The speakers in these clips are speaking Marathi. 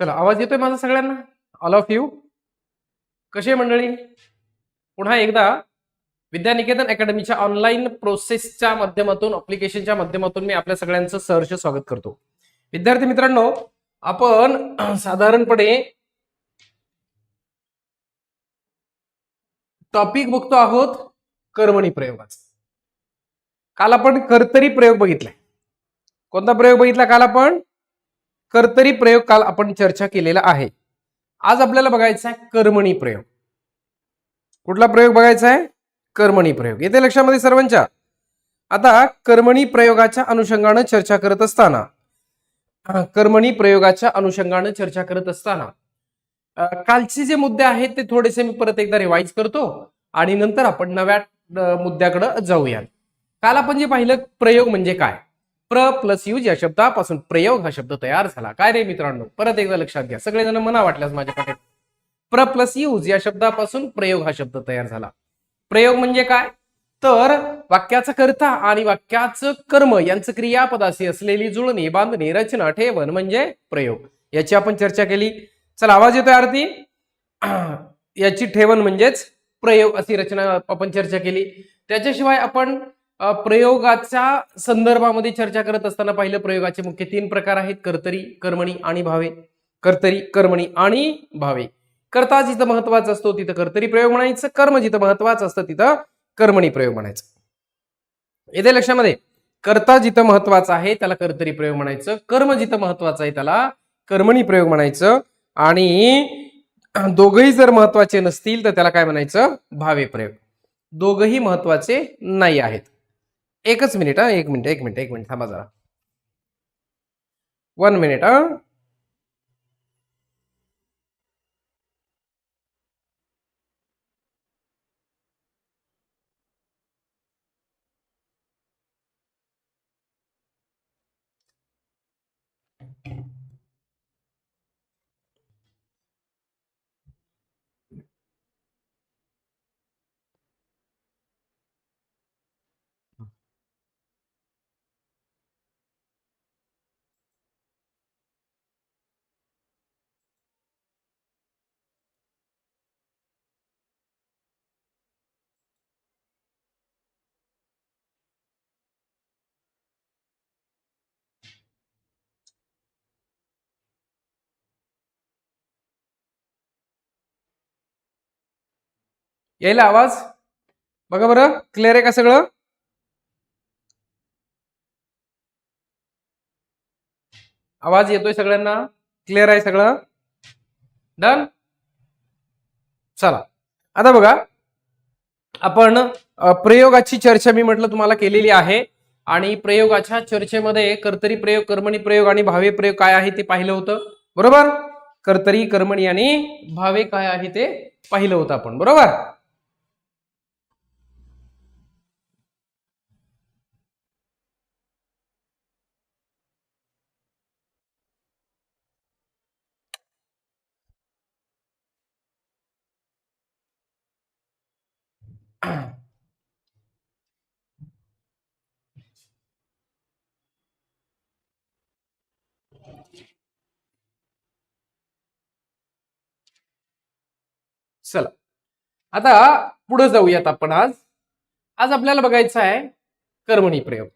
चला आवाज येतोय माझा सगळ्यांना? ऑल ऑफ यू कशी मंडळी? पुन्हा एकदा विद्यानिकेतन अकॅडमीच्या ऑनलाईन प्रोसेसच्या माध्यमातून अप्लिकेशनच्या माध्यमातून मी आपल्या सगळ्यांचं सहर्ष स्वागत करतो. विद्यार्थी मित्रांनो आपण साधारणपणे टॉपिक बघतो आहोत कर्मणी प्रयोगाचा. काल आपण कर्तरी प्रयोग बघितलाय. कोणता प्रयोग बघितला काल आपण? कर्तरी प्रयोग काल आपण चर्चा केलेला आहे. आज आपल्याला बघायचा आहे कर्मणी प्रयोग. कुठला प्रयोग बघायचा आहे? कर्मणी प्रयोग. येते लक्षामध्ये सर्वांच्या? आता कर्मणी प्रयोगाच्या अनुषंगानं चर्चा करत असताना कर्मणी प्रयोगाच्या अनुषंगानं चर्चा करत असताना कालचे जे मुद्दे आहेत ते थोडेसे मी परत एकदा रिवाईज करतो आणि नंतर आपण नव्या मुद्द्याकडे जाऊया काल आपण जे पाहिलं प्रयोग म्हणजे काय? प्र प्लस यूज या शब्दापासून प्रयोग हा शब्द तयार झाला. काय रे मित्रांनो? परत एकदा लक्षात घ्या. सगळेजण मना वाटल्यास माझ्या पाठीत प्र प्लस यूज या शब्दापासून प्रयोग हा शब्द तयार झाला. प्रयोग म्हणजे काय? तर वाक्याचा कर्ता आणि वाक्याचं कर्म यांचं क्रियापदाशी असलेली जुळणी बांधणी रचना ठेवण म्हणजे प्रयोग. याची आपण चर्चा केली. चला आवाज येतोय आरती? याची ठेवण म्हणजेच प्रयोग अशी रचना आपण चर्चा केली. त्याच्याशिवाय आपण प्रयोगाच्या संदर्भामध्ये चर्चा करत असताना पाहिलं प्रयोगाचे मुख्य तीन प्रकार आहेत. कर्तरी कर्मणी आणि भावे. कर्तरी कर्मणी आणि भावे. कर्ता जिथं महत्त्वाचा असतो तिथं कर्तरी प्रयोग म्हणायचं. कर्म जिथं महत्वाचं असतं तिथं कर्मणी प्रयोग म्हणायचं. येते लक्षामध्ये. कर्ता जिथं महत्त्वाचा आहे त्याला कर्तरी प्रयोग म्हणायचं. कर्म जिथं महत्वाचं आहे त्याला कर्मणी प्रयोग म्हणायचं. आणि दोघही जर महत्त्वाचे नसतील तर त्याला काय म्हणायचं? भावे प्रयोग. दोघही महत्त्वाचे नाही आहेत. एकच मिनिट हा. एक मिनिट एक मिनिट एक मिनिट थांबा जरा. वन मिनिट हा. यायला आवाज? बघा बरं क्लिअर आहे का सगळं? आवाज येतोय सगळ्यांना? क्लिअर आहे सगळं? डन चला. आता बघा. आपण प्रयोगाची चर्चा मी म्हटलं तुम्हाला केलेली आहे. आणि प्रयोगाच्या चर्चेमध्ये कर्तरी प्रयोग कर्मणी प्रयोग आणि भावे प्रयोग काय आहे ते पाहिलं होतं. बरोबर? कर्तरी कर्मणी आणि भावे काय आहे ते पाहिलं होतं आपण. बरोबर? चला. आता पुढे जाऊयात आपण आज. आज आपल्याला बघायचं आहे कर्मणी प्रयोग.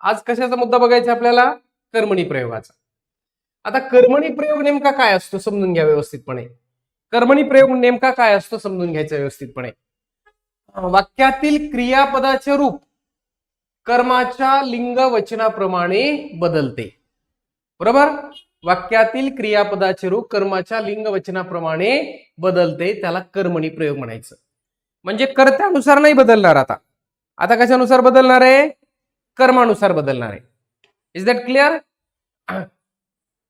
आज कशाचा मुद्दा बघायचा आपल्याला? कर्मणी प्रयोगाचा. आता कर्मणी प्रयोग नेमका काय असतो समजून घ्या व्यवस्थितपणे. कर्मणी प्रयोग नेमका काय असतो समजून घ्यायचा व्यवस्थितपणे. वाक्यातील क्रियापदाचे रूप कर्माच्या लिंग वचनाप्रमाणे बदलते. बरोबर? वाक्यातील क्रियापदाचे रूप कर्माच्या लिंग वचनाप्रमाणे बदलते त्याला कर्मणी प्रयोग म्हणायचं. म्हणजे कर्त्यानुसार नाही बदलणार आता. आता कशानुसार बदलणार आहे? कर्मानुसार बदलणार आहे. इज दॅट क्लिअर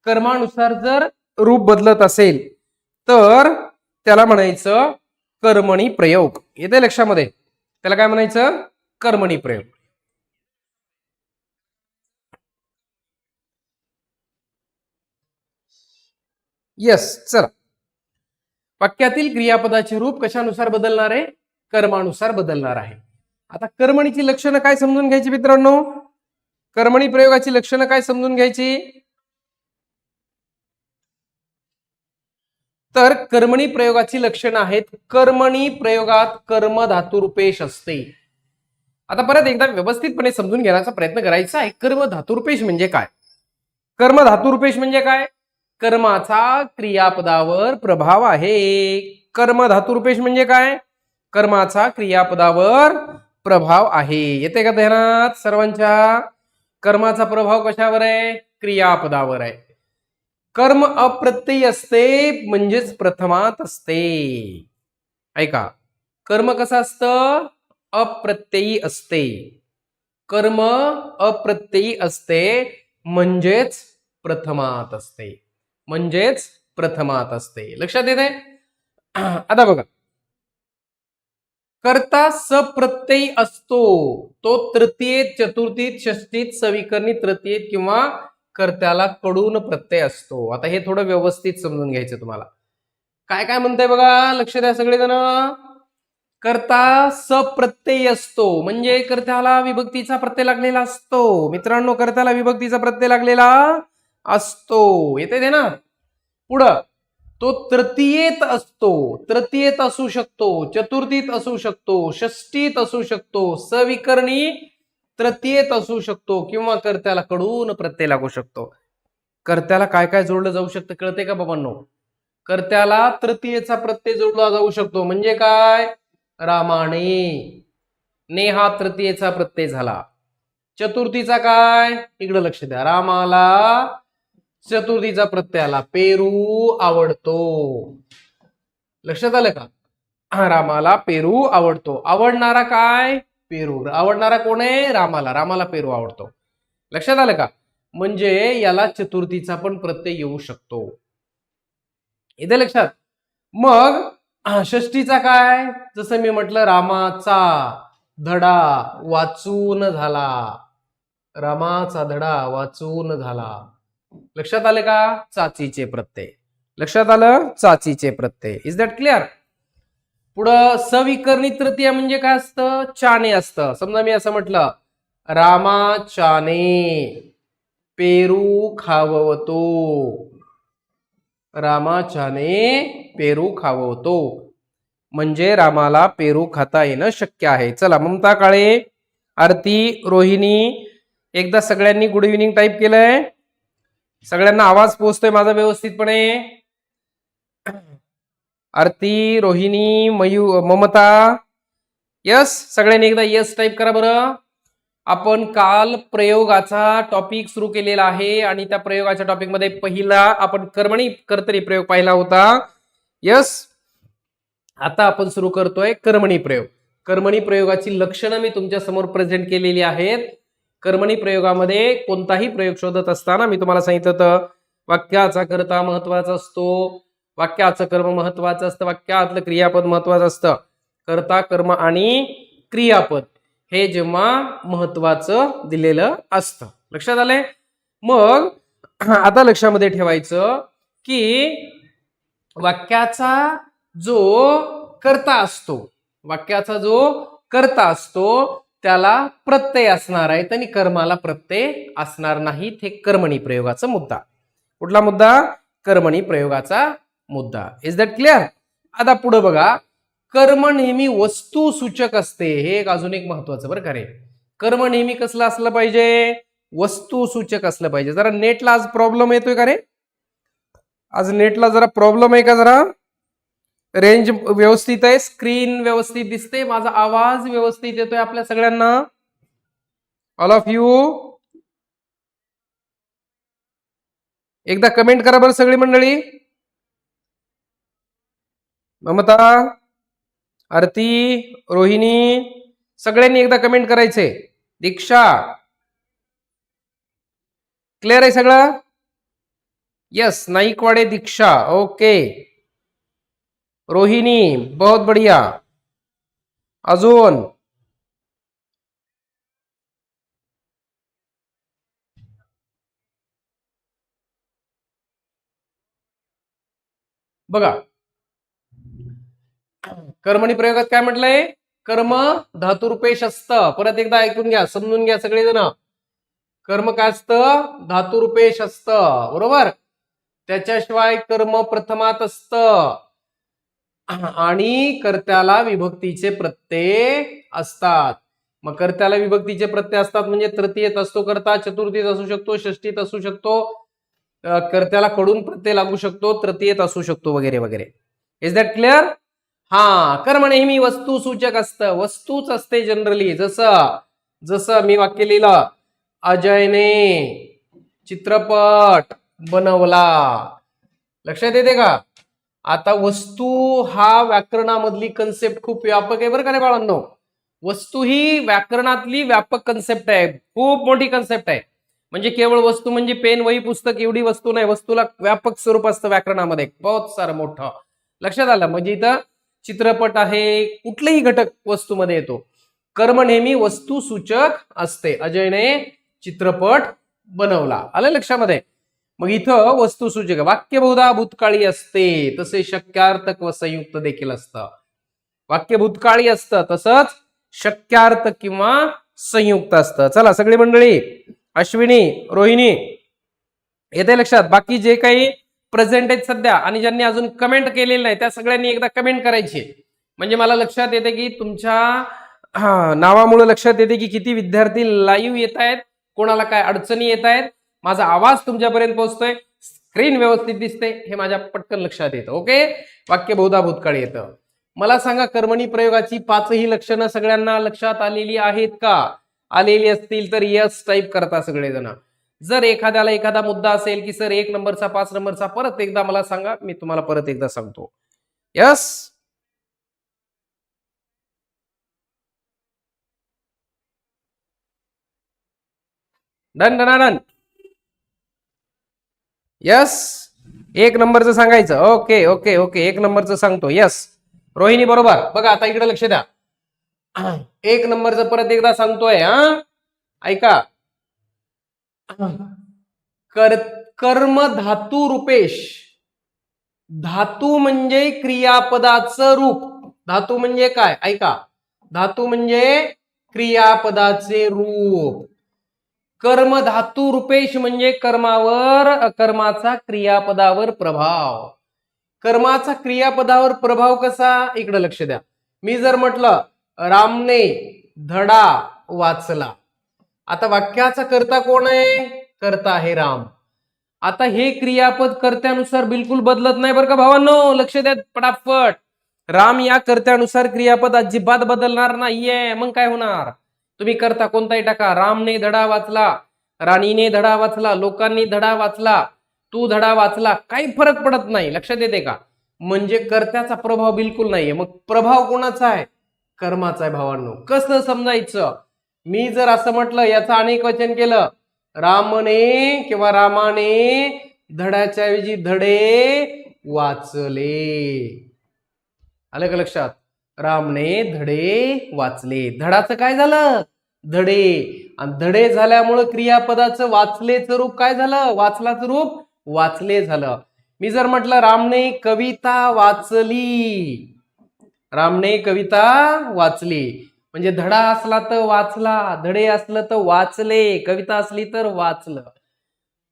कर्मानुसार जर रूप बदलत असेल तर त्याला म्हणायचं कर्मणी प्रयोग. येते लक्षामध्ये? त्याला काय म्हणायचं? कर्मणी प्रयोग. येस चला. वाक्यातील क्रियापदाचे रूप कशानुसार बदलणार आहे? कर्मानुसार बदलणार आहे. आता कर्मणीची लक्षणं काय समजून घ्यायची मित्रांनो? कर्मणी प्रयोगाची लक्षणं काय समजून घ्यायची? तर कर्मणी प्रयोगाची लक्षणं आहेत कर्मणी प्रयोगात कर्म धातुरुपेश असते. आता परत एकदा व्यवस्थितपणे समजून घेण्याचा प्रयत्न करायचा आहे. कर्म धातुरुपेश म्हणजे काय? कर्म धातुरुपेश म्हणजे काय? कर्माचा क्रियापदावर प्रभाव आहे. कर्म धातुरुपेश म्हणजे काय? कर्माचा क्रियापदावर प्रभाव आहे. येते का ध्यानात सर्वांच्या? कर्माचा प्रभाव कशावर आहे? क्रियापदावर आहे. कर्म अप्रत्ययी असते म्हणजेच प्रथमात असते. ऐका. कर्म कसं असतं? अप्रत्ययी असते. कर्म अप्रत्ययी असते म्हणजेच प्रथमात असते. म्हणजेच प्रथमात असते. लक्षात येते आता बघा. कर्ता सप्रत्ययी असतो. तो तृतीयेत चतुर्थीत षष्टीत सविकर्णी तृतीयेत किंवा कर्त्याला कडून प्रत्यय असतो. आता हे थोडं व्यवस्थित समजून घ्यायचं तुम्हाला. काय काय म्हणताय बघा? लक्ष द्या सगळेजण. करता सप्रत्ययी असतो. म्हणजे कर्त्याला विभक्तीचा प्रत्यय लागलेला असतो. मित्रांनो कर्त्याला विभक्तीचा प्रत्यय लागलेला असतो. येते ते ना? पुढं. तो तृतीयेत असतो. तृतीयेत असू शकतो चतुर्थीत असू शकतो षष्टीत असू शकतो सविकर्णी तृतीयेत असू शकतो किंवा कर्त्याला कडून प्रत्यय लागू शकतो. कर्त्याला काय काय जोडलं जाऊ शकतं कळते का बाबांनो? कर्त्याला तृतीयेचा प्रत्यय जोडला जाऊ शकतो. म्हणजे काय? रामाने. ने हा तृतीयेचा प्रत्यय झाला. चतुर्थीचा काय? इकडं लक्ष द्या. रामाला चतुर्थीचा प्रत्यय आला पेरू आवडतो. लक्षात आलं का? रामाला पेरू आवडतो. आवडणारा काय? पेरू. आवडणारा कोण आहे? रामाला. रामाला पेरू आवडतो. लक्षात आलं का? म्हणजे याला चतुर्थीचा पण प्रत्यय येऊ शकतो. इथे लक्षात. मग षष्टीचा काय? जसं मी म्हटलं रामाचा धडा वाचून झाला. रामाचा धडा वाचून झाला. लक्षात आले का? चाचीचे प्रत्यय. लक्षात आलं? चाचीचे प्रत्यय. इज दॅट क्लिअर पुढं सविकर्णी तृतीय म्हणजे काय असतं? चाने असतं. समजा मी असं म्हटलं रामा चाने पेरू खाववतो. रामाचाने पेरू खाववतो. म्हणजे रामाला पेरू खाता येणं शक्य आहे. चला ममता काळे आरती रोहिणी एकदा सगळ्यांनी गुड इव्हिनिंग टाईप केलंय. सगळ्यांना आवाज पोहोचतोय माझा व्यवस्थितपणे. आरती रोहिणी मयू ममता. यस सगळ्यांनी एकदा यस टाईप करा बरं. आपण काल प्रयोगाचा टॉपिक सुरू केलेला आहे आणि त्या प्रयोगाच्या टॉपिकमध्ये पहिला आपण कर्मणी कर्तरी प्रयोग पाहिला होता. यस आता आपण सुरू करतोय कर्मणी प्रयोग. कर्मणी प्रयोगाची लक्षणं मी तुमच्यासमोर प्रेझेंट केलेली आहेत. कर्मणी प्रयोगामध्ये कोणताही प्रयोग शोधत असताना मी तुम्हाला सांगितलं होतं वाक्याचा कर्ता महत्त्वाचा असतो वाक्याचं कर्म महत्वाचं असतं वाक्यातलं क्रियापद महत्वाचं असतं. कर्ता कर्म आणि क्रियापद हे जेव्हा महत्वाचं दिलेलं असतं. लक्षात आलंय? मग आता लक्षामध्ये ठेवायचं की वाक्याचा जो कर्ता असतो वाक्याचा जो कर्ता असतो त्याला प्रत्यय असणार आहे. आणि कर्माला प्रत्यय असणार नाहीत. हे कर्मणी प्रयोगाचा मुद्दा. कुठला मुद्दा? कर्मणी प्रयोगाचा मुद्दा. इज दॅट क्लिअर आता पुढे बघा. कर्म नेहमी वस्तू सूचक असते. हे एक अजून एक महत्वाचं बरं का रे. कर्म नेहमी कसलं असलं पाहिजे? वस्तू सूचक असलं पाहिजे. जरा नेटला आज प्रॉब्लेम येतोय का रे? आज नेटला जरा प्रॉब्लेम आहे का जरा? रेंज व्यवस्थित आहे स्क्रीन व्यवस्थित दिसते माझा आवाज व्यवस्थित येतोय आपल्या सगळ्यांना. ऑल ऑफ यू एकदा कमेंट करा बरं सगळी मंडळी. ममता आरती रोहिणी सगळ्यांनी एकदा कमेंट करायचे. दीक्षा. क्लिअर आहे सगळं? यस नाईकवाडे दीक्षा. ओके रोहिणी बहुत बढिया। अजून बघा कर्मणी प्रयोगात काय म्हटलंय? कर्म धातुरुपेश असतं. परत एकदा ऐकून घ्या समजून घ्या सगळेजण. कर्म काय असतं? धातुरुपेश असतं. बरोबर? त्याच्याशिवाय कर्म प्रथमात असतं. आणि कर्त्याला विभक्तीचे प्रत्यय असतात. मग कर्त्याला विभक्तीचे प्रत्यय असतात म्हणजे तृतीयत असतो करता चतुर्थीत असू शकतो षष्टीत असू शकतो कर्त्याला कडून प्रत्यय लागू शकतो तृतीयत असू शकतो वगैरे वगैरे. इज दॅट क्लिअर हा कर्म नेहमी वस्तू सूचक असतं. वस्तूच असते जनरली जसं जसं मी वाक्य लिहिलं अजयने चित्रपट बनवला. लक्षात येते का? आता वस्तू हा व्याकरणामधली कन्सेप्ट खूप व्यापक आहे बरं का रे बाळांनो. वस्तू ही व्याकरणातली व्यापक कन्सेप्ट आहे. खूप मोठी कन्सेप्ट आहे. म्हणजे केवळ वस्तू म्हणजे पेन वही पुस्तक एवढी वस्तू नाही. वस्तूला व्यापक स्वरूप असतं व्याकरणामध्ये. बहुत सारं मोठं. लक्षात आलं? म्हणजे इथं चित्रपट आहे. कुठलेही घटक वस्तूमध्ये येतो. कर्म नेहमी वस्तू सूचक असते. अजयने चित्रपट बनवला. आलं लक्षामध्ये? मग इथं वस्तुसूचक वाक्य बहुधा भूतकाळी असते. तसे शक्यार्थक व संयुक्त देखील असतं. वाक्य भूतकाळी असतं तसंच शक्यार्थ किंवा संयुक्त असतं. चला सगळी मंडळी अश्विनी रोहिणी येते लक्षात. बाकी जे काही प्रेझेंट आहेत सध्या आणि ज्यांनी अजून कमेंट केलेलं नाही त्या सगळ्यांनी एकदा कमेंट करायची. म्हणजे मला लक्षात येते की तुमच्या हा, नावामुळे लक्षात येते की किती विद्यार्थी लाईव्ह येत आहेत कोणाला काय अडचणी येत आहेत माझा आवाज तुमच्यापर्यंत पोहोचतोय. स्क्रीन व्यवस्थित दिसते हे माझ्या पटकन लक्षात येतं ओके वाक्य बहुधा भूतकाळ येतं. मला सांगा कर्मणी प्रयोगाची पाचही लक्षणं सगळ्यांना लक्षात आलेली आहेत का? आलेली असतील तर यस टाईप करता सगळेजण. जर एखाद्याला एखादा मुद्दा असेल की सर एक नंबरचा पाच नंबरचा परत एकदा मला सांगा मी तुम्हाला परत एकदा सांगतो. Yes done done done. Yes एक नंबरचं सांगायचं. ओके ओके ओके एक नंबरचं सांगतो. यस रोहिणी बरोबर. बघा आता इकडे लक्ष द्या. एक नंबरचं परत एकदा सांगतोय हा? ऐका. कर कर्म धातू रूपेश. धातू म्हणजे क्रियापदाचं रूप. धातू म्हणजे काय? ऐका. धातू म्हणजे क्रियापदाचे रूप. कर्म धातू रूपेश म्हणजे कर्मावर कर्माचा क्रियापदावर प्रभाव. कर्माचा क्रियापदावर प्रभाव कसा? इकडे लक्ष द्या. मी जर म्हटलं रामने धडा वाचला. आता वाक्याचा कर्ता कोण आहे? करता आहे राम. आता हे क्रियापद कर्त्यानुसार बिलकुल बदलत नाही बरं का भावांनो. लक्ष द्या पटापट. राम या कर्त्यानुसार क्रियापद अजिबात बदलणार नाहीये. मग काय होणार? तुम्ही करता कोणताही टाका. रामने धडा वाचला राणीने धडा वाचला लोकांनी धडा वाचला तू धडा वाचला काही फरक पडत नाही. लक्षात येते का? म्हणजे कर्त्याचा प्रभाव बिलकुल नाहीये. मग प्रभाव कोणाचा आहे? कर्माचा आहे भावांनो. कसं समजायचं? मी जर असं म्हटलं याचं अनेक वचन केलं रामने किंवा रामाने धड्याच्या ऐवजी धडे वाचले. आलं का लक्षात? रामने धडे वाचले. धडाचं काय झालं? धडे. आणि धडे झाल्यामुळं क्रियापदाचं वाचलेचं रूप काय झालं? वाचलाचं रूप वाचले झालं. मी जर म्हटलं रामने कविता वाचली. रामने कविता वाचली. म्हणजे धडा असला तर वाचला धडे असलं तर वाचले कविता असली तर वाचलं.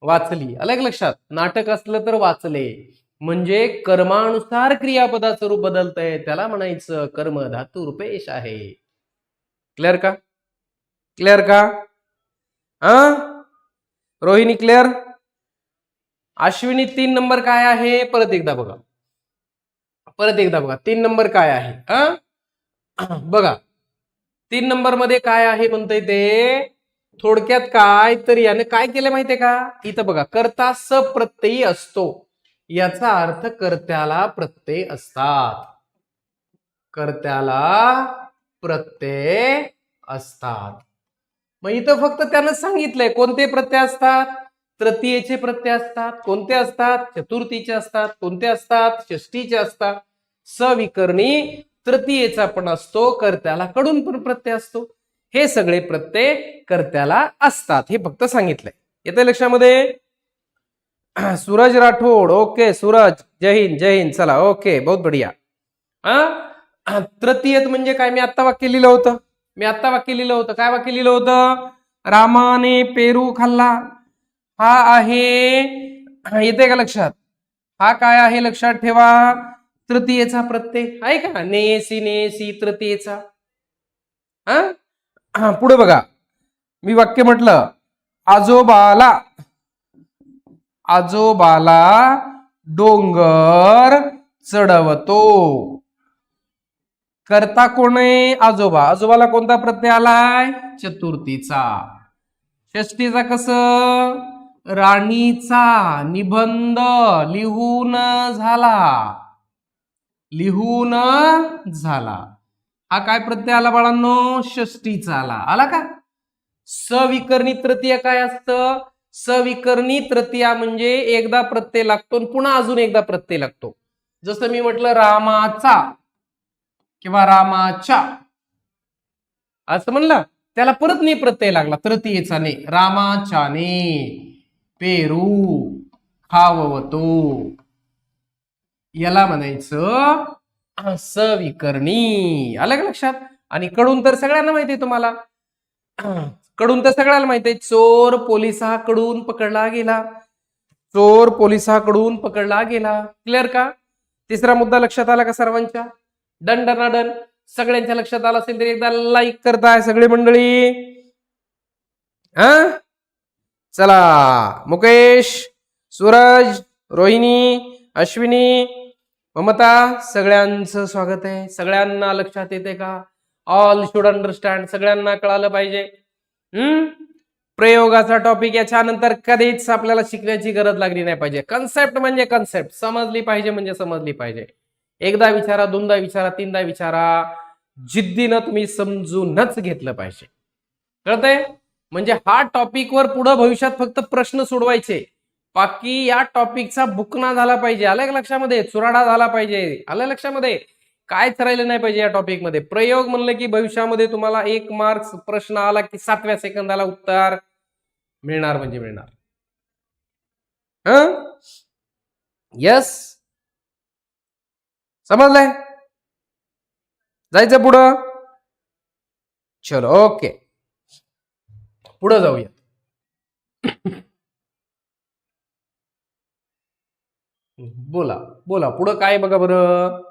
वाचली. अलग लक्षात? नाटक असलं तर वाचले. म्हणजे कर्मानुसार क्रियापदाचं रूप बदलतंय. त्याला म्हणायचं कर्म धातू रुपेश आहे. क्लिअर का? क्लिअर का? हा रोहिणी क्लिअर अश्विनी तीन नंबर काय आहे? परत एकदा बघा. परत एकदा बघा. तीन नंबर काय आहे? हा बघा. तीन नंबरमध्ये काय आहे म्हणतंय ते? थोडक्यात काय तर याने काय केलं माहितीये का? इथं बघा. कर्ता सप्रत्ययी असतो. याचा अर्थ कर्त्याला प्रत्यय असतात. कर्त्याला प्रत्यय असतात. मग इथं फक्त त्यानं सांगितलंय कोणते प्रत्यय असतात? तृतीयेचे प्रत्यय असतात कोणते असतात? चतुर्थीचे असतात कोणते असतात? षष्टीचे असतात. सविकरणी तृतीयेचा पण असतो कर्त्याला कडून पण प्रत्यय असतो. हे सगळे प्रत्यय कर्त्याला असतात हे फक्त सांगितलंय. येते लक्षामध्ये? सूरज राठोड ओके सूरज जय हिंद जय हिंद चला ओके बहुत बढिया. हा तृतीयत म्हणजे काय? मी आत्ता वाक्य लिहिलं होतं. मी आत्ता वाक्य लिहिलं होतं. काय वाक्य लिहिलं होतं? रामाने पेरू खाल्ला. हा आहे येते का लक्षात? हा काय आहे लक्षात ठेवा. तृतीयेचा प्रत्यय. आहे का? नेसी नेसी तृतीयेचा. हा पुढे बघा. मी वाक्य म्हटलं आजोबाला आजोबाला डोंगर चढवतो. करता कोण आहे आजोबा? आजोबाला कोणता प्रत्यय आलाय? चतुर्थीचा. षष्टीचा कस? राणीचा निबंध लिहून झाला. लिहून झाला. हा काय प्रत्यय आला बाळांनो? षष्टीचा आला. आला का? सविकर्णी तृतीय काय असतं? सविकर्णी तृतीया म्हणजे एकदा प्रत्यय लागतो आणि पुन्हा अजून एकदा प्रत्यय लागतो. जसं मी म्हटलं रामाचा किंवा रामाच्या. असं म्हणलं त्याला परत ने प्रत्यय लागला तृतीयेचा ने रामाच्याने पेरू खाववतो. याला म्हणायचं सविकर्णी. आलं का लक्षात? आणि कडून तर सगळ्यांना माहिती आहे तुम्हाला. कडून तर सगळ्याला माहिती आहे. चोर पोलिसाकडून पकडला गेला. चोर पोलिसाकडून पकडला गेला. क्लिअर का? तिसरा मुद्दा लक्षात आला का सर्वांच्या? डन डन डन सगळ्यांच्या लक्षात आला असेल तरी एकदा लाईक करताय सगळी मंडळी. हा? चला. मुकेश सूरज रोहिणी अश्विनी ममता सगळ्यांचं स्वागत आहे. सगळ्यांना लक्षात येते का? ऑल शुड अंडरस्टँड सगळ्यांना कळालं पाहिजे. हम्म? प्रयोगाचा टॉपिक याच्यानंतर कधीच आपल्याला शिकण्याची गरज लागली नाही पाहिजे. कन्सेप्ट म्हणजे कन्सेप्ट समजली पाहिजे म्हणजे समजली पाहिजे. एकदा विचारा दोनदा विचारा तीनदा विचारा. जिद्दीनं तुम्ही समजूनच घेतलं पाहिजे. कळतंय? म्हणजे हा टॉपिकवर पुढं भविष्यात फक्त प्रश्न सोडवायचे. बाकी या टॉपिकचा बुकना झाला पाहिजे. आलं लक्षामध्ये? चुराडा झाला पाहिजे. आलं लक्षामध्ये? कायच राहिलं नाही पाहिजे या टॉपिकमध्ये? प्रयोग म्हणलं की भविष्यामध्ये तुम्हाला एक मार्क्स प्रश्न आला की सातव्या सेकंदाला उत्तर मिळणार म्हणजे मिळणार. यस समजलंय? जायचं पुढं? चलो ओके पुढं जाऊया बोला बोला पुढं काय बघा बरं?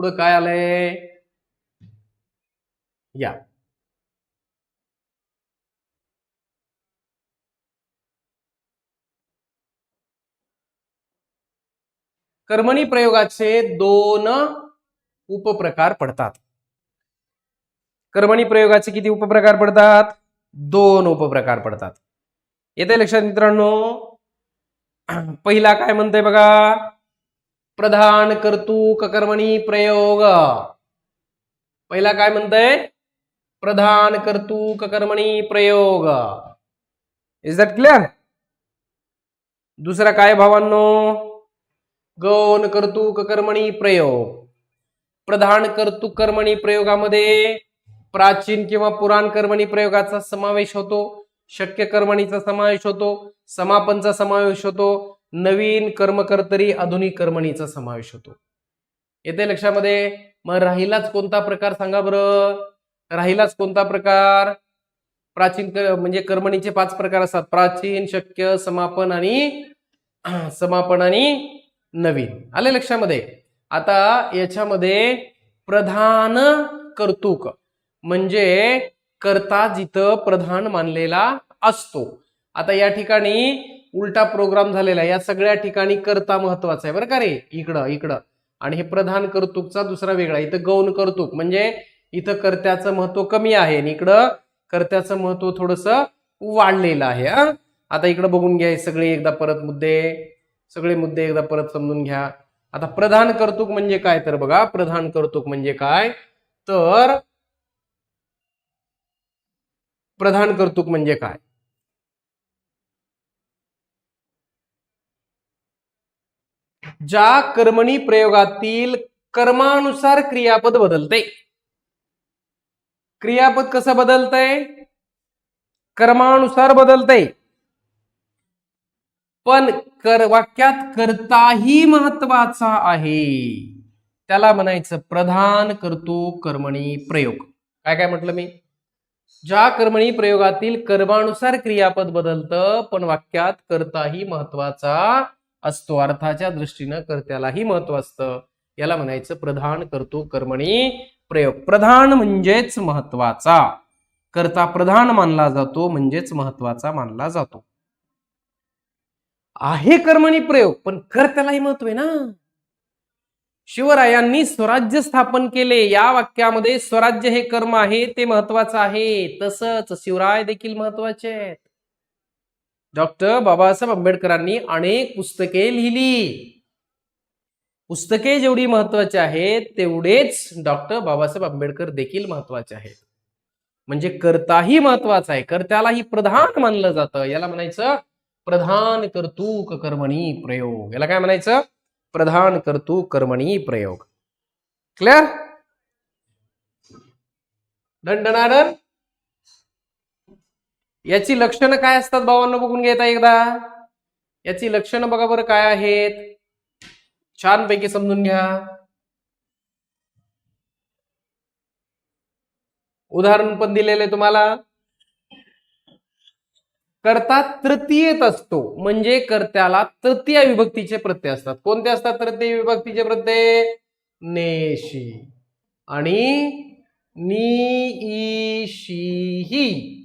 पुढं काय आलंय? या. कर्मणी प्रयोगाचे दोन उपप्रकार पडतात. कर्मणी प्रयोगाचे किती उपप्रकार पडतात? दोन उपप्रकार पडतात. येते लक्षात मित्रांनो? पहिला काय म्हणते बघा? प्रधान कर्तुक कर्मणी प्रयोग. पहिला काय म्हणतंय? प्रधान कर्तुक कर्मणी प्रयोग. इज दॅट क्लिअर दुसरा काय भावांनो? गौण कर्तुक कर्मणी प्रयोग. प्रधान कर्तुक कर्मणी प्रयोगामध्ये प्राचीन किंवा पुराण कर्मणी प्रयोगाचा समावेश होतो. शक्य कर्मणीचा समावेश होतो. समापनचा समावेश होतो. नवीन कर्मकर्तरी आधुनिक कर्मणीचा समावेश होतो. येते लक्षामध्ये? मग राहिलाच कोणता प्रकार सांगा बरं. राहिलाच कोणता प्रकार? प्राचीन म्हणजे कर्मणीचे पाच प्रकार असतात. प्राचीन शक्य समापन आणि समापन आणि नवीन. आले लक्षामध्ये? आता याच्यामध्ये प्रधान कर्तुक म्हणजे कर्ता जिथं प्रधान मानलेला असतो. आता या ठिकाणी उलटा प्रोग्राम झालेला आहे. या सगळ्या ठिकाणी करता महत्त्वाचा आहे. बरं का रे? इकडं इकडं. आणि हे प्रधान कर्तुकचा दुसरा वेगळा इथं गौण कर्तुक. म्हणजे इथं कर्त्याचं महत्त्व कमी आहे आणि इकडं कर्त्याचं महत्त्व थोडस वाढलेलं आहे हा? आता इकडं बघून घ्या सगळे एकदा परत मुद्दे. सगळे मुद्दे एकदा परत समजून घ्या. आता प्रधान कर्तुक म्हणजे काय तर बघा. प्रधान कर्तुक म्हणजे काय? तर प्रधान कर्तुक म्हणजे काय? ज्या कर्मणी प्रयोगातील कर्मानुसार क्रियापद बदलते. क्रियापद कसं बदलतंय? कर्मानुसार बदलतंय. पण कर वाक्यात करताही महत्त्वाचा आहे. त्याला म्हणायचं प्रधान करतो कर्मणी प्रयोग. काय काय म्हटलं मी? ज्या कर्मणी प्रयोगातील कर्मानुसार क्रियापद बदलतं पण वाक्यात करताही महत्त्वाचा असतो. अर्थाच्या दृष्टीनं कर्त्यालाही महत्त्व असतं. याला म्हणायचं प्रधान करतो कर्मणी प्रयोग. प्रधान म्हणजेच महत्त्वाचा कर्ता प्रधान मानला जातो म्हणजेच महत्त्वाचा मानला जातो. आहे कर्मणी प्रयोग पण कर्त्यालाही महत्त्व आहे ना? शिवरायांनी स्वराज्य स्थापन केले. या वाक्यामध्ये स्वराज्य हे कर्म आहे ते महत्वाचं आहे. तसंच शिवराय देखील महत्त्वाचे आहेत. डॉक्टर बाबासाहेब आंबेडकरांनी अनेक पुस्तके लिहिली. पुस्तके जेवढी महत्वाची आहेत तेवढेच डॉक्टर बाबासाहेब आंबेडकर देखील महत्त्वाचे आहेत. म्हणजे कर्ताही महत्त्वाचा आहे. कर्त्यालाही प्रधान मानलं जातं. याला म्हणायचं प्रधान कर्तुक कर्मणी प्रयोग. याला काय म्हणायचं? प्रधान कर्तुक कर्मणी प्रयोग. क्लिअर दंडनादन याची लक्षणं काय असतात भावांना बघून घेता एकदा. याची लक्षणं बघा बरं काय आहेत. छानपैकी समजून घ्या. उदाहरण पण दिलेलं आहे तुम्हाला. कर्ता तृतीयत असतो म्हणजे कर्त्याला तृतीय विभक्तीचे प्रत्यय असतात. कोणते असतात तृतीय विभक्तीचे प्रत्यय? नेशी. आणि नी ही.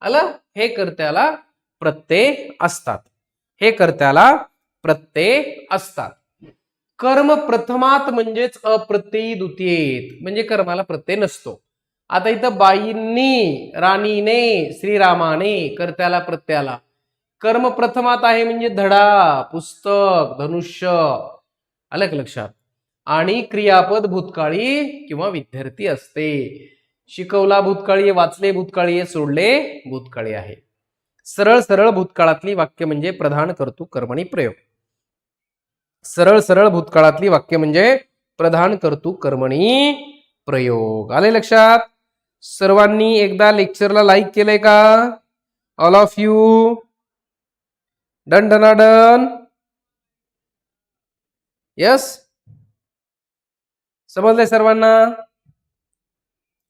आलं? हे कर्त्याला प्रत्यय असतात. हे कर्त्याला प्रत्यय असतात. कर्म प्रथमात म्हणजेच अप्रत्ययी द्वितीयेत. म्हणजे कर्माला प्रत्यय नसतो. आता इथं बाईंनी राणीने श्रीरामाने कर्त्याला प्रत्याला कर्म प्रथमात आहे म्हणजे धडा पुस्तक धनुष्य. आलं लक्षात? आणि क्रियापद भूतकाळी किंवा विद्यार्थी असते. शिकवला भूतकाळी वाचले भूतकाळी सोडले भूतकाळी आहे. सरळ सरळ भूतकाळातली वाक्य म्हणजे प्रधान करतो कर्मणी प्रयोग. सरळ सरळ भूतकाळातली वाक्य म्हणजे प्रधान करतो कर्मणी प्रयोग. आले लक्षात? सर्वांनी एकदा लेक्चरला लाईक केलंय का? All of you done done done. Yes समजलंय सर्वांना?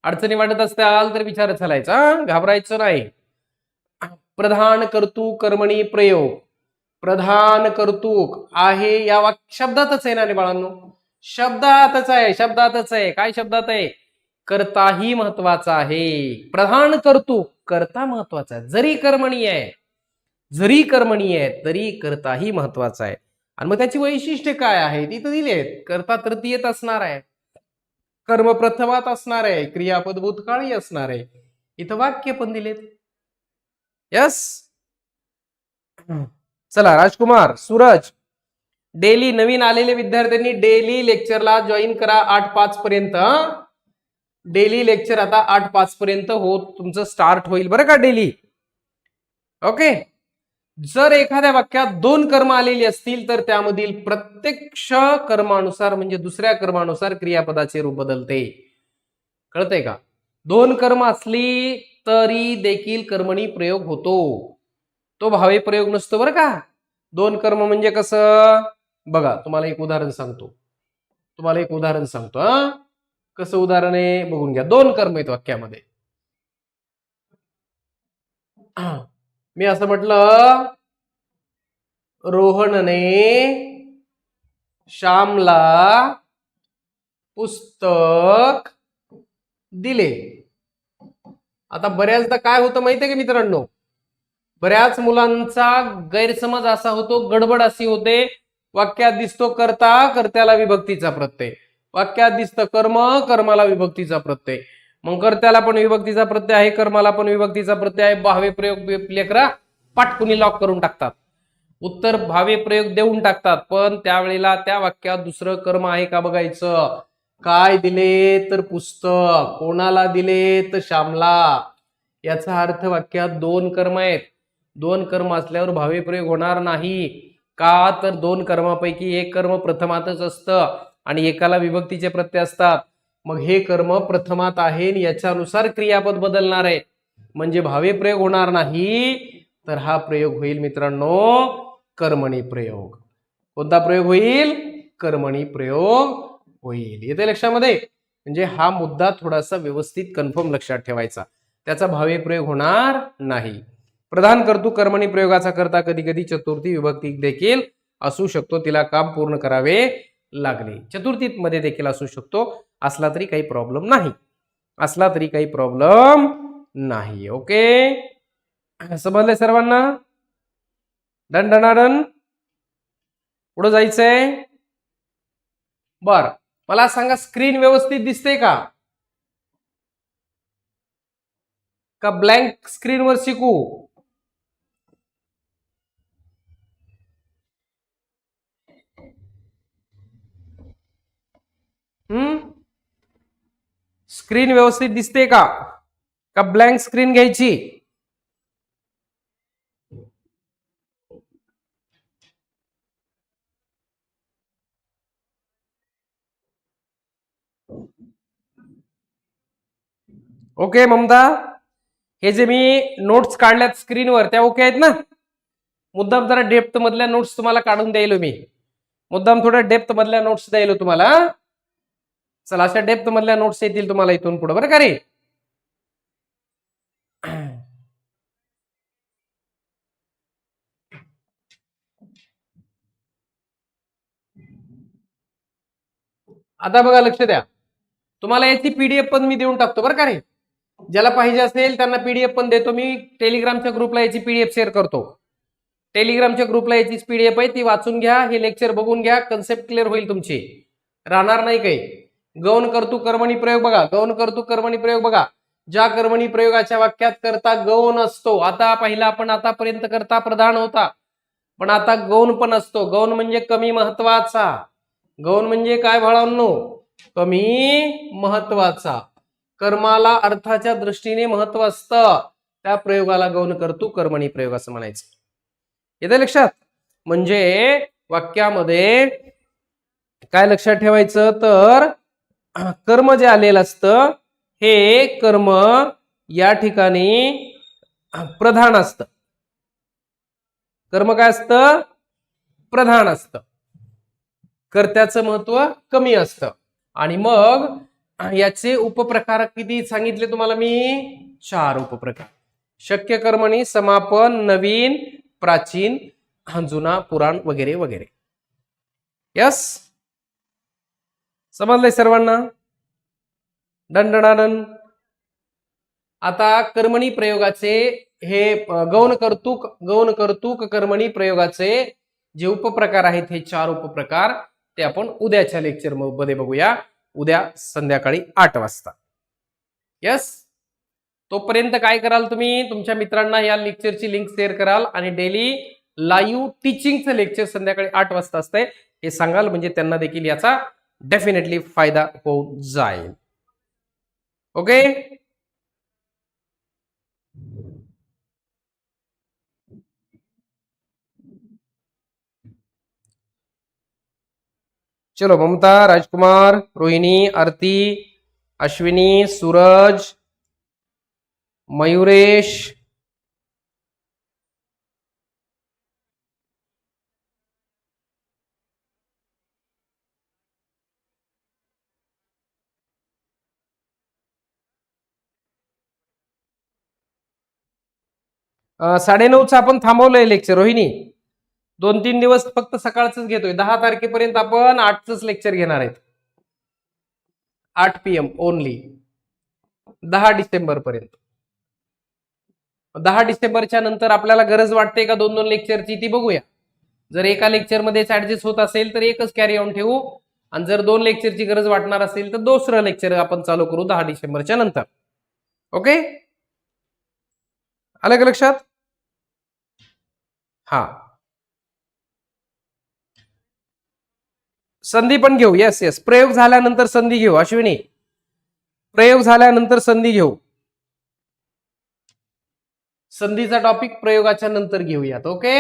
अडचणी वाटत असताल तर विचार चालायचा घाबरायचं नाही. प्रधान कर्तू कर्मणी प्रयोग. प्रधान कर्तुक आहे या वाक्य शब्दातच आहे ना रे बाळांनो? शब्दातच आहे शब्दातच आहे. काय शब्दात आहे? कर्ताही महत्त्वाचा आहे. प्रधान कर्तुक करता महत्त्वाचा आहे. जरी कर्मणी आहे जरी कर्मणी आहे तरी करताही महत्त्वाचा आहे. आणि मग त्याची वैशिष्ट्य काय आहे? ती तर दिली आहेत. करता तृतीयत असणार आहे. कर्म प्रथमात असणार आहे क्रियापद भूतकाळी असणार आहे. इथं वाक्य पण दिलेत. यस चला राजकुमार सूरज. डेली नवीन आलेले विद्यार्थ्यांनी डेली लेक्चरला जॉईन करा आठ पाच पर्यंत डेली लेक्चर आता आठ पाच पर्यंत हो तुमचं स्टार्ट होईल. बरं का डेली? ओके जर एखाद्या वाक्यात दोन कर्म आलेली असतील तर त्यामधील प्रत्यक्ष कर्मानुसार म्हणजे दुसऱ्या कर्मानुसार क्रियापदाचे रूप बदलते. कळतंय का? दोन कर्म असली तरी देखील कर्मणी प्रयोग होतो. तो भावे प्रयोग नसतो बरं का? दोन कर्म म्हणजे कसं? बघा तुम्हाला एक उदाहरण सांगतो. तुम्हाला एक उदाहरण सांगतो हा. कसं उदाहरण आहे? बघून घ्या. दोन कर्म आहेत वाक्यामध्ये. मी असं म्हटलं रोहनने श्यामला पुस्तक दिले. आता बऱ्याचदा काय होतं माहितीये का मित्रांनो? बऱ्याच मुलांचा गैरसमज असा होतो गडबड अशी होते. वाक्यात दिसतो कर्ता कर्त्याला विभक्तीचा प्रत्यय. वाक्यात दिसतं कर्म कर्माला विभक्तीचा प्रत्यय. मग कर्त्याला पण विभक्तीचा प्रत्यय आहे कर्माला पण विभक्तीचा प्रत्यय आहे भावे प्रयोग लेकरा पाटकुनी लॉक करून टाकतात. उत्तर भावे प्रयोग देऊन टाकतात पण त्यावेळेला त्या वाक्यात दुसरं कर्म आहे का बघायचं? काय दिले तर पुस्तक कोणाला दिले तर श्यामला? याचा अर्थ वाक्यात दोन कर्म आहेत. दोन कर्म असल्यावर भावे प्रयोग होणार नाही. का तर दोन कर्मापैकी एक कर्म प्रथमातच असतं आणि एकाला विभक्तीचे प्रत्यय असतात. मग हे कर्म प्रथमात आहे आणि याच्यानुसार क्रियापद बदलणार आहे. म्हणजे भावे प्रयोग होणार नाही तर हा प्रयोग होईल मित्रांनो कर्मणी प्रयोग. कोणता प्रयोग होईल? कर्मणी प्रयोग होईल. येते लक्षामध्ये? म्हणजे हा मुद्दा थोडासा व्यवस्थित कन्फर्म लक्षात ठेवायचा. त्याचा भावे प्रयोग होणार नाही. प्रधान कर्तू कर्मणी प्रयोगाचा करता कधी कधी चतुर्थी विभक्ती देखील असू शकतो. तिला काम पूर्ण करावे लागले. चतुर्थीत मध्ये देखील असू शकतो. असला तरी काही प्रॉब्लेम नाही. असला तरी काही प्रॉब्लेम नाही ओके समजलंय सर्वांना? डन डनाडन पुढे जायचंय? बर. मला सांगा स्क्रीन व्यवस्थित दिसते का? का ब्लँक स्क्रीनवर शिकू? हम्म? स्क्रीन व्यवस्थित दिसते का? का ब्लँक स्क्रीन घ्यायची? ओके ममता. हे जे मी नोट्स काढल्यात स्क्रीनवर त्या ओके आहेत ना? मुद्दाम जरा डेप्थ मधल्या नोट्स तुम्हाला काढून द्यायलो मी. मुद्दाम थोड्या डेप्थ मधल्या नोट्स द्यायलो तुम्हाला चला अशा डेप्थ मधल्या नोट्स येतील तुम्हाला इथून पुढे बरं का रे? आता बघा लक्ष द्या. तुम्हाला याची पीडीएफ पण मी देऊन टाकतो बरं का रे? ज्याला पाहिजे असेल त्यांना पीडीएफ पण देतो. मी टेलिग्रामच्या ग्रुपला याची पीडीएफ शेअर करतो. टेलिग्रामच्या ग्रुपला याची पीडीएफ आहे ती वाचून घ्या हे लेक्चर बघून घ्या कन्सेप्ट क्लिअर होईल तुमची. राहणार नाही काही. गौण कर्तू कर्मणी प्रयोग बघा गौण कर्तू कर्मणी प्रयोग बघा. ज्या कर्मणी प्रयोगाच्या वाक्यात करता गौण असतो आता पहिला आपण आतापर्यंत करता प्रधान होता. पण आता गौण पण असतो. गौण म्हणजे कमी महत्त्वाचा. गौण म्हणजे काय भाळांनो कमी महत्त्वाचा. कर्माला अर्थाच्या दृष्टीने महत्त्व असतं. त्या प्रयोगाला गौण कर्तू कर्मणी प्रयोग असं म्हणायचं. येते लक्षात? म्हणजे वाक्यामध्ये काय लक्षात ठेवायचं? तर कर्म जे आलेलं असतं हे कर्म या ठिकाणी प्रधान असतं. कर्म काय असतं? प्रधान असतं. कर्त्याचं महत्त्व कमी असतं. आणि मग याचे उपप्रकार किती सांगितले तुम्हाला मी? चार उपप्रकार. शक्य कर्मणी समापन नवीन प्राचीन जुना पुराण वगैरे वगैरे. यस? समजलंय सर्वांना? दंडनादन आता कर्मणी प्रयोगाचे हे गौण कर्तुक गौण कर्तुक कर्मणी प्रयोगाचे जे उपप्रकार आहेत हे चार उपप्रकार ते आपण उद्याच्या लेक्चरमध्ये बघूया. उद्या संध्याकाळी आठ वाजता. यस तोपर्यंत काय कराल तुम्ही? तुमच्या मित्रांना या लेक्चरची लिंक शेअर कराल आणि डेली लाईव्ह टीचिंगचं लेक्चर संध्याकाळी आठ वाजता असतंय. हे सांगाल म्हणजे त्यांना देखील याचा डेफिनेटली फ़ायदा हो जाईल ओके चलो ममता राजकुमार रोहिणी आरती अश्विनी सूरज मयुरेश साडेनऊचं आपण थांबवलंय लेक्चर रोहिणी. दोन तीन दिवस फक्त सकाळच घेतोय. दहा तारखेपर्यंत आपण आठच लेक्चर घेणार आहेत. आठ पी एम ओनली दहा डिसेंबर पर्यंत दहा डिसेंबरच्या नंतर आपल्याला गरज वाटते का दोन दोन लेक्चरची ती बघूया. जर एका लेक्चरमध्येच ऍडजस्ट होत असेल तर एकच कॅरी ऑन ठेवू. आणि जर दोन लेक्चरची गरज वाटणार असेल तर दुसरं लेक्चर आपण चालू करू दहा डिसेंबरच्या नंतर. ओके? आलं का लक्षात? हा. संधी पण घेऊ. येस येस प्रयोग झाल्यानंतर संधी घेऊ अश्विनी. प्रयोग झाल्यानंतर संधी घेऊ. संधीचा टॉपिक प्रयोगाच्या नंतर घेऊयात ओके